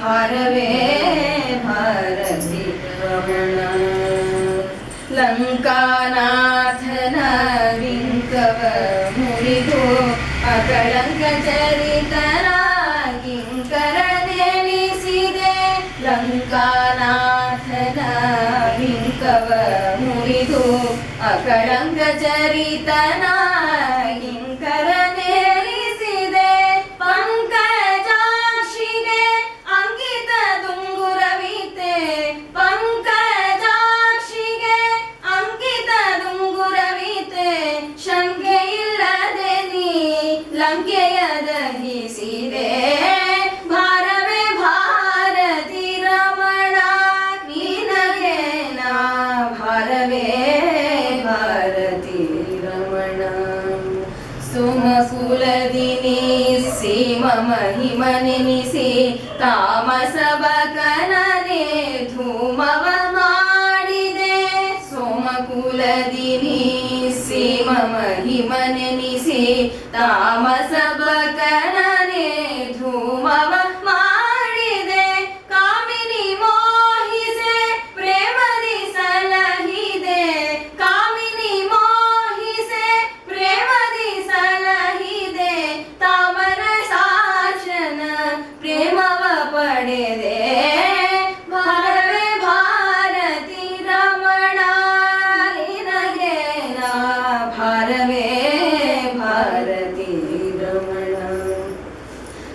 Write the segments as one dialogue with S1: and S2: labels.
S1: ಭಾರವೇ ಭಾರತಿ ರಮಣ ಲಂಕಾನಾಥನ ವಿಂಕವ ಮುರಿದು ಅಕಳಂಕ ಚರಿತರಾಗಿ ಕರನೆನಿಸಿದೆ ಲಂಕಾನಾಥನ ವಿಂಕವ ಮುರಿದು ಅಕಳಂಕ ಚರಿತನಾಗಿ ಲಂಕೆಯ ದಹಿಸಿದೆ ಭಾರವೇ ಭಾರತಿ ನಿನಗೆ ನಾ ಭಾರವೇ ಭಾರತಿ ರಮಣ. ಸುಮಕುಲದಿನಿ ಸೀಮ ತಾಮಸ ಬಕನನೆ ಧೂಮವ ಮಾಡಿದೆ. ಸೋಮಕುಲದಿನಿ మమ హిమని తామస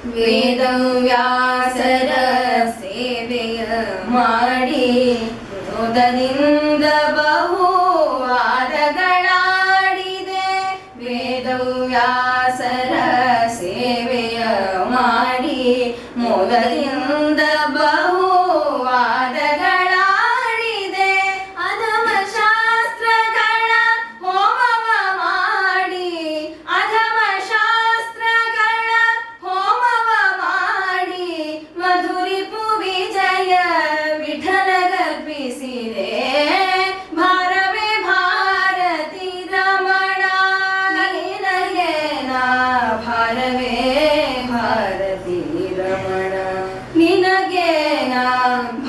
S1: ವೇದಂ ವ್ಯಾಸರ ಸೇವೆಯ ಮಾಡಿ ವಿನೋದದಿಂದ ಬಹು ವಾದಗಳಾಡಿದೆ ವೇದಂ ವ್ಯಾಸರ ಸೇವೆಯ ಮಾಡಿ ಮೊದಲಿನ 嗯